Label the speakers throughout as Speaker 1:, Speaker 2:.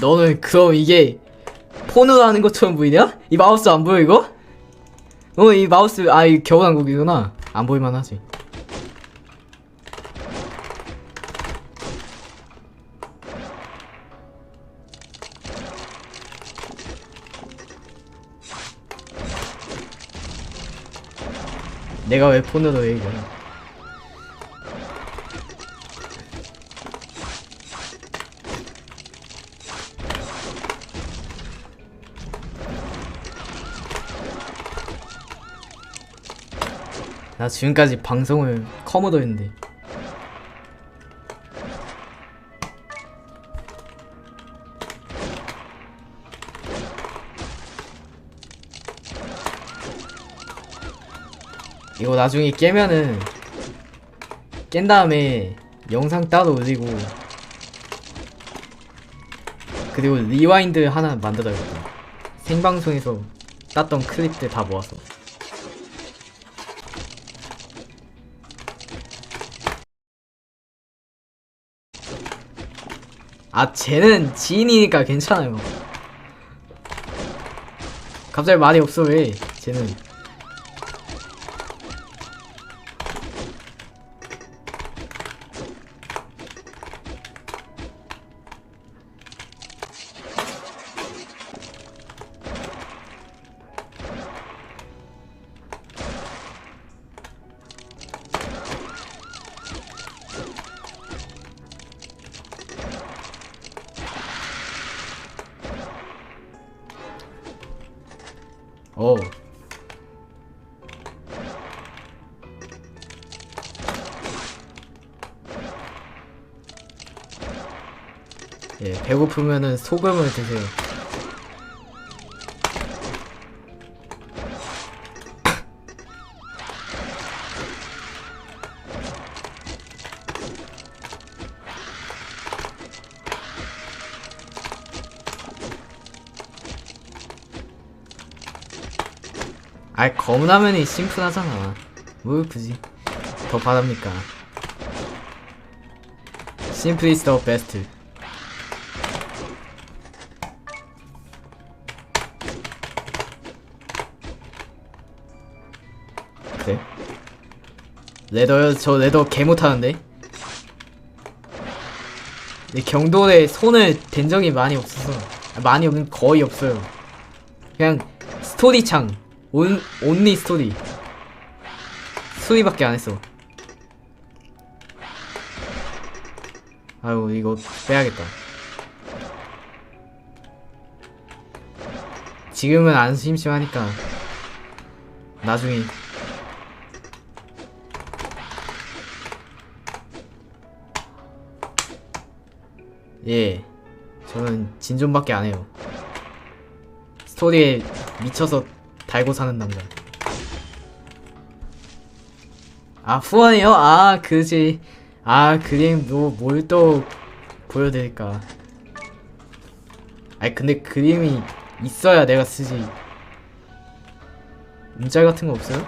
Speaker 1: 너는 그럼 이게 폰으로 하는 것처럼 보이냐? 이 마우스 안 보여 이거? 어 이 마우스 아 이 겨울왕국이구나 안 보일만 하지 내가 왜 폰으로 해 이거 나 지금까지 방송을 커머도 했는데. 이거 나중에 깨면은 깬 다음에 영상 따로 올리고 그리고 리와인드 하나 만들어야겠다. 생방송에서 땄던 클립들 다 모아서 아 쟤는 지인이니까 괜찮아요. 갑자기 말이 없어 왜? 쟤는 예, 배고프면은 소금을 드세요. 아이 검은화면이 심플하잖아. 뭐 굳이. 더 바랍니까? Simple is the best 그래? 레더요? 저 레더 개 못하는데? 내 경돌에 손을 댄 적이 많이 없어서 아, 많이 없는 거의 없어요 그냥 스토리창 온, 온리 스토리 스토리밖에 안 했어 아유 이거 빼야겠다 지금은 안 심심하니까 나중에 예 저는 진존밖에 안 해요 스토리에 미쳐서 달고 사는 남자. 아 후원이요? 아 그지. 아 그림 뭐뭘 또 보여드릴까. 아니 근데 그림이 있어야 내가 쓰지. 문자 같은 거 없어요?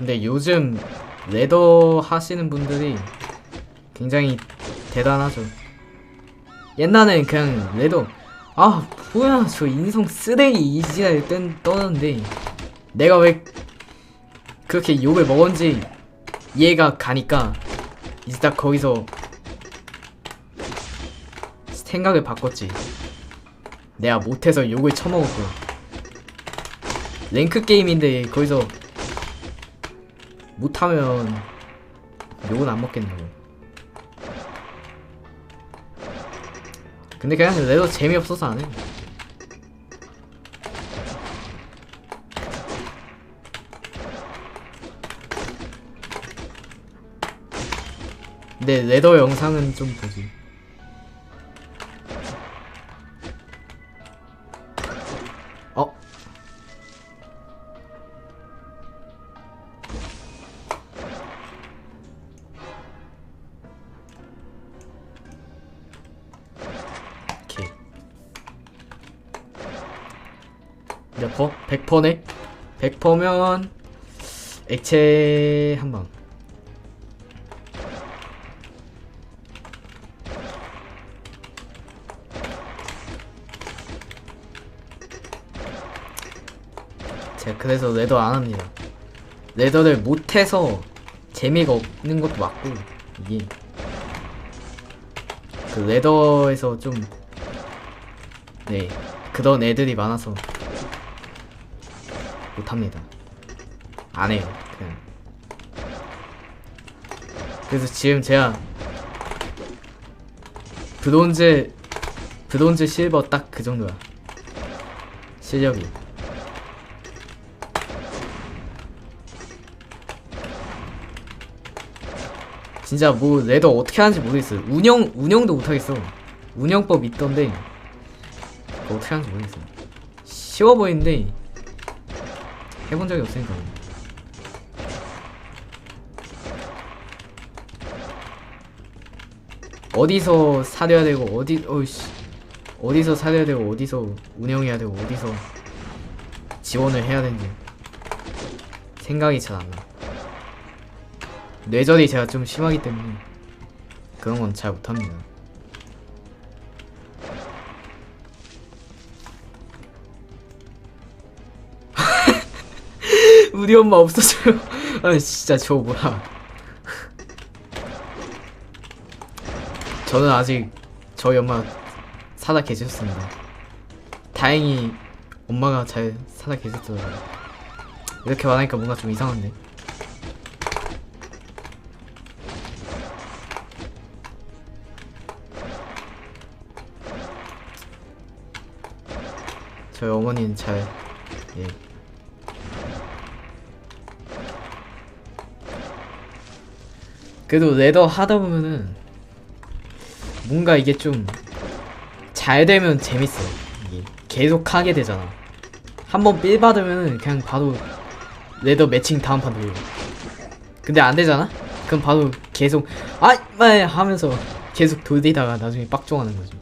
Speaker 1: 근데 요즘 레더 하시는 분들이 굉장히 대단하죠. 옛날엔 그냥 레더 아 뭐야 저 인성 쓰레기 이지랄 땐 떠는데 내가 왜 그렇게 욕을 먹었는지 이해가 가니까 이제 딱 거기서 생각을 바꿨지. 내가 못해서 욕을 처먹었고 랭크 게임인데 거기서 못하면 욕은 안 먹겠냐고 근데 그냥 내도 재미없어서 안해 근데 레더 영상은 좀 보지. 몇 퍼? 100퍼네? 100퍼면 액체 한 방. 제가 그래서 레더 안 합니다. 레더를 못해서 재미가 없는 것도 맞고 이게 그 레더에서 좀 네 그런 애들이 많아서 못합니다. 안 해요. 그냥. 그래서 지금 제가 브론즈 브론즈 실버 딱 그 정도야. 실력이. 진짜 뭐 레더 어떻게 하는지 모르겠어요. 운영 운영도 못 하겠어. 운영법 있던데 어떻게 하는지 모르겠어. 쉬워 보이는데 해본 적이 없으니까. 어디서 사려야 되고 어디 어이씨 어디서 사려야 되고 어디서 운영해야 되고 어디서 지원을 해야 되는지 생각이 잘 안 나. 뇌절이 제가 좀 심하기 때문에 그런 건 잘 못합니다. 우리 엄마 없어져요. 아 진짜 저 뭐야. 저는 아직 저희 엄마 살아 계셨습니다. 다행히 엄마가 잘 살아 계셨더라고요. 이렇게 말하니까 뭔가 좀 이상한데. 저희 어머니는 잘, 예. 그래도 레더 하다 보면은 뭔가 이게 좀 잘 되면 재밌어. 이게 계속 하게 되잖아. 한번 삘 받으면은 그냥 바로 레더 매칭 다음 판 돌려. 근데 안 되잖아? 그럼 바로 계속 아, 말 하면서 계속 돌리다가 나중에 빡종하는 거지.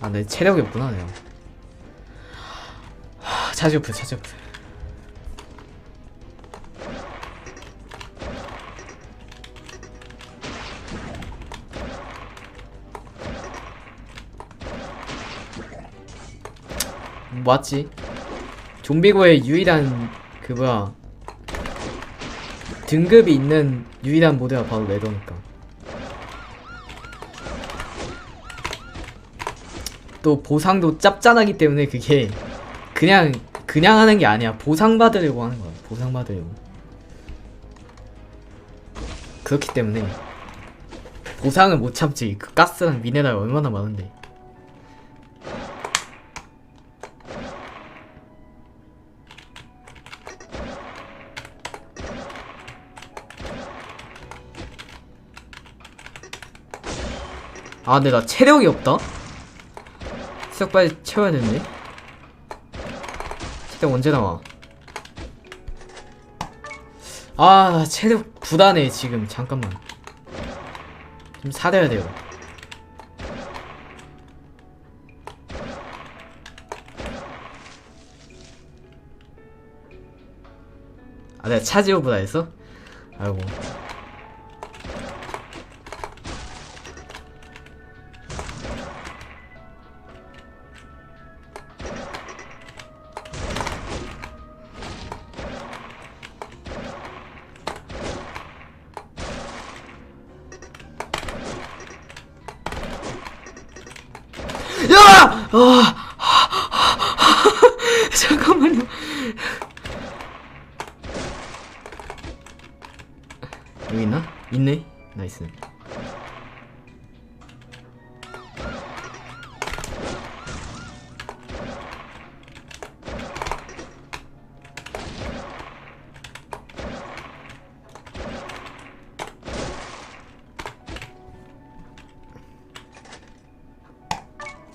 Speaker 1: 아, 내 체력이 없구나, 내가. 하, 차지 오프, 차지 오프. 맞지? 좀비고의 유일한 그 뭐야? 등급이 있는 유일한 모드가 바로 레더니까. 또 보상도 짭짤하기 때문에 그게 그냥 그냥 하는 게 아니야. 보상 받으려고 하는 거야. 보상 받으려고. 그렇기 때문에 보상을 못 참지. 그 가스랑 미네랄 얼마나 많은데 아 근데 나 체력이 없다? 수석 빨리 채워야 되는데? 체력 언제 나와? 아, 나 체력 부단해 지금 잠깐만. 좀 사려야 돼요. 아 내가 차지오보다 했어? 아이고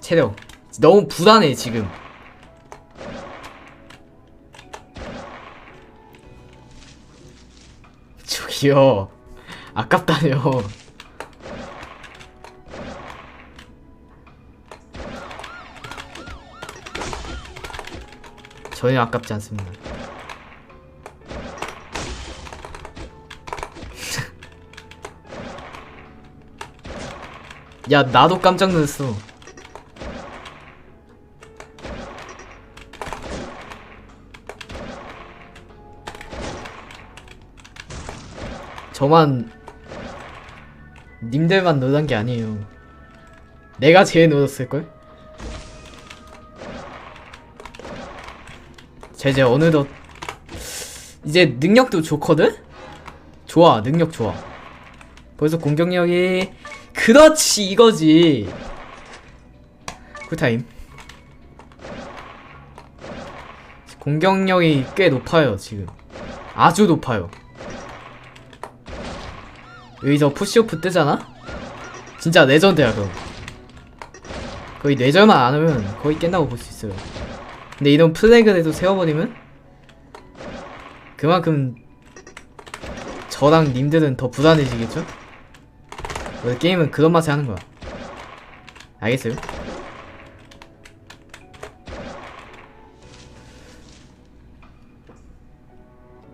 Speaker 1: 체력. 너무 불안해 지금. 저기요. 아깝다뇨. 전혀 아깝지 않습니다. 야 나도 깜짝 놀랐어 저만 님들만 놀란 게 아니에요. 내가 제일? 자 이제 어느덧 이제 능력도 좋거든? 좋아 능력 좋아. 벌써 공격력이 그렇지 이거지. 쿨타임. 공격력이 꽤 높아요 지금. 아주 높아요 여기서 푸시오프 뜨잖아? 진짜 레전드야 그럼 거의 뇌절만 안 하면 거의 깬다고 볼 수 있어요 근데 이런 플래그라도 세워버리면 그만큼 저랑 님들은 더 불안해지겠죠? 원래 게임은 그런 맛에 하는 거야. 알겠어요?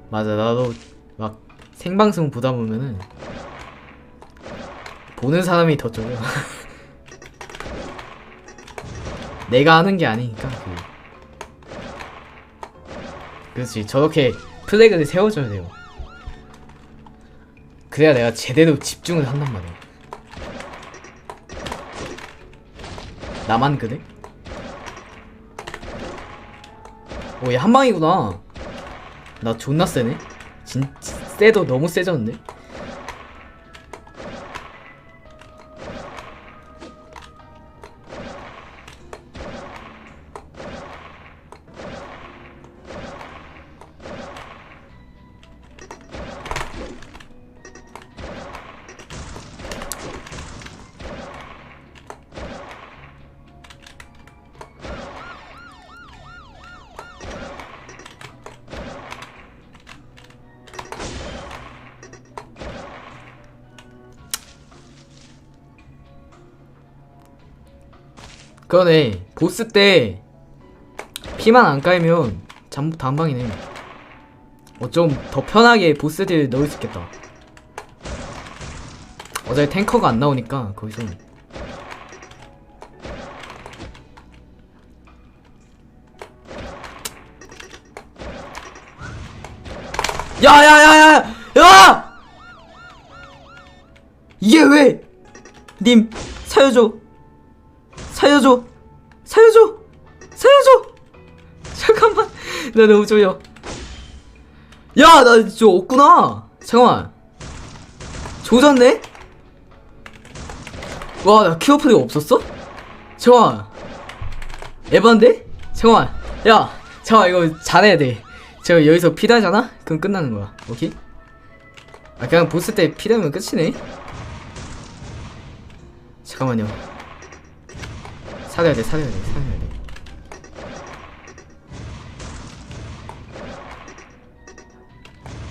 Speaker 1: 맞아, 나도 막 생방송 보다 보면은 보는 사람이 더 쫄려. 내가 하는 게 아니니까. 그. 그렇지, 저렇게 플래그를 세워줘야 돼요. 그래야 내가 제대로 집중을 한단 말이야. 나만 그래? 오, 얘 한 방이구나. 나 존나 세네? 진, 세도 너무 세졌는데? 그러네. 보스 때 피만 안 까이면 잠 단방이네. 어좀 더 편하게 보스들 넣을 수 있겠다. 어차피 탱커가 안 나오니까 거기서 야야야야 야! 이게 왜? 님 살려줘. 살려줘! 살려줘! 살려줘! 잠깐만, 나 너무 졸려. 야, 나저 없구나. 잠깐만. 조졌네? 와, 나 키오프가 없었어? 잠깐만. 에반데? 잠깐만. 야, 잠깐만, 이거 잘해야 돼. 제가 여기서 피다잖아? 그럼 끝나는 거야. 오케이? 아, 그냥 보스 때 피다면 끝이네? 잠깐만요. 살려야 돼, 살려야 돼, 살려야 돼.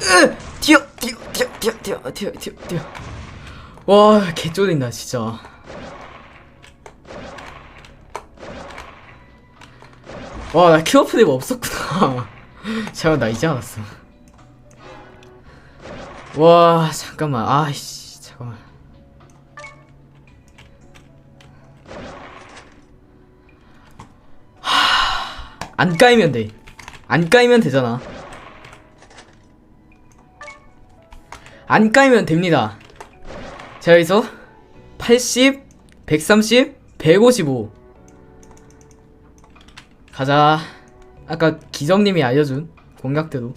Speaker 1: 으! 튀어, 튀어, 튀어, 튀어, 튀어, 튀어, 튀어. 와, 개 쫄린다, 진짜. 와, 나 키워프대가 없었구나. 잠깐, 나 이제 알았어. 와, 잠깐만, 아이씨, 안 까이면 돼. 안 까이면 되잖아. 안 까이면 됩니다. 자, 여기서 80, 130, 155. 가자. 아까 기정님이 알려준 공략대로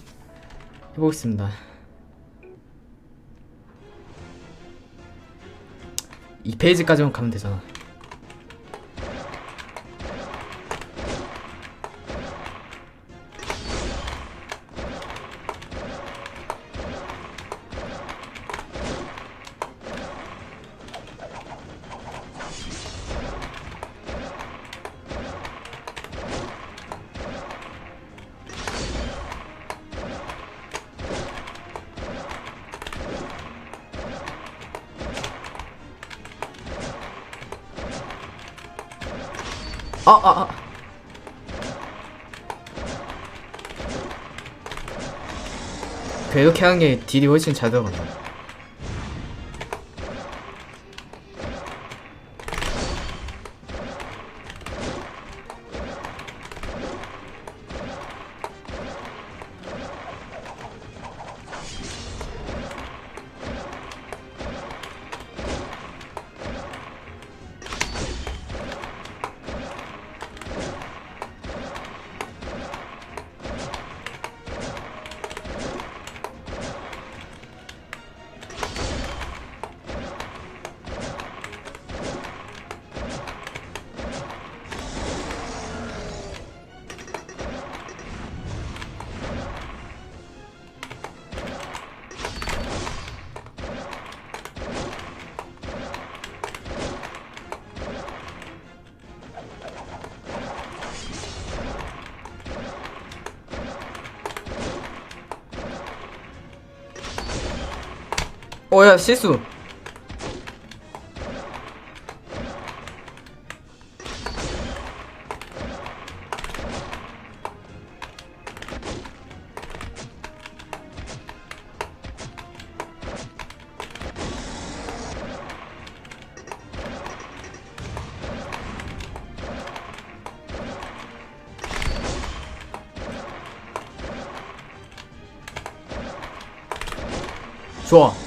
Speaker 1: 해보겠습니다. 이 페이지까지만 가면 되잖아. 아, 아, 아. 그렇게 하는 게 딜이 훨씬 잘 들어간다. 어, 야, 실수. 좋아.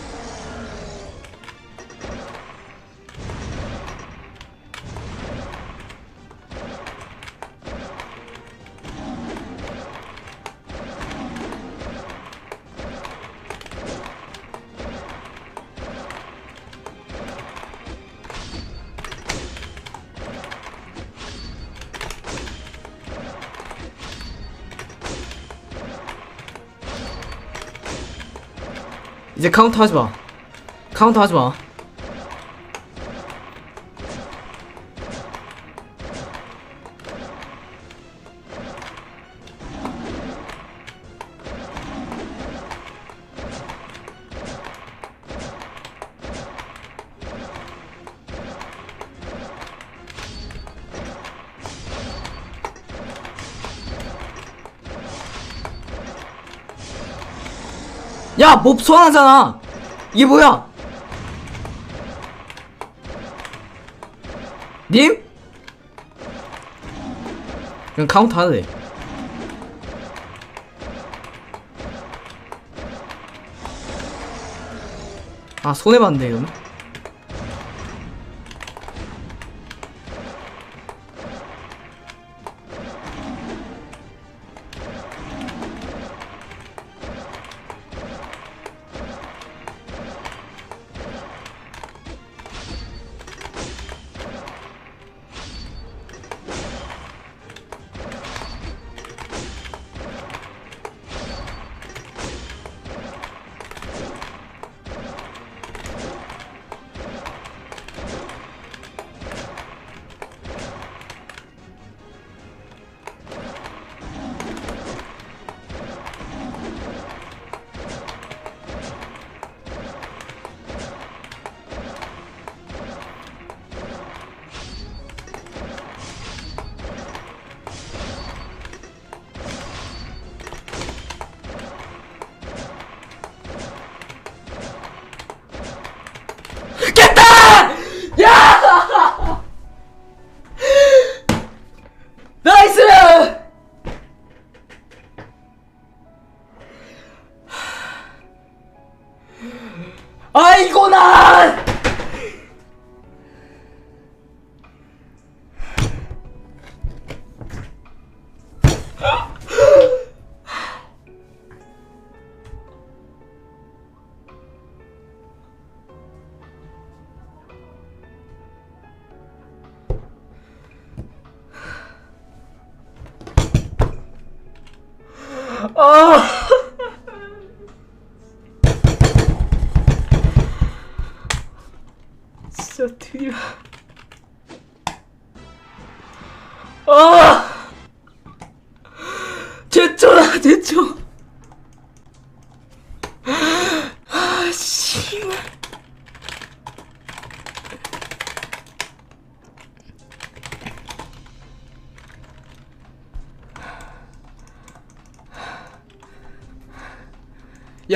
Speaker 1: 이제 카운터 하지 마. 카운터 하지 마. 야, 몹 소환하잖아. 이게 뭐야? 님? 그냥 카운트 하래. 아, 손해봤네, 이거는. 아.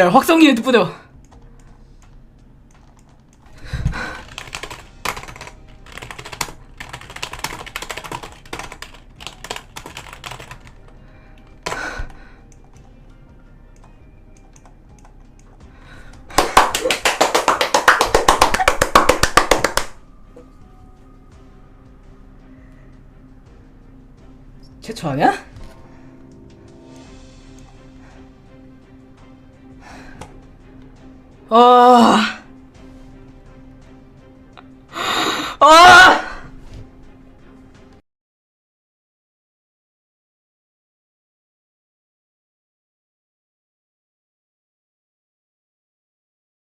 Speaker 2: 야 확성기 유튜브 뿌려 최초 아니야? 아!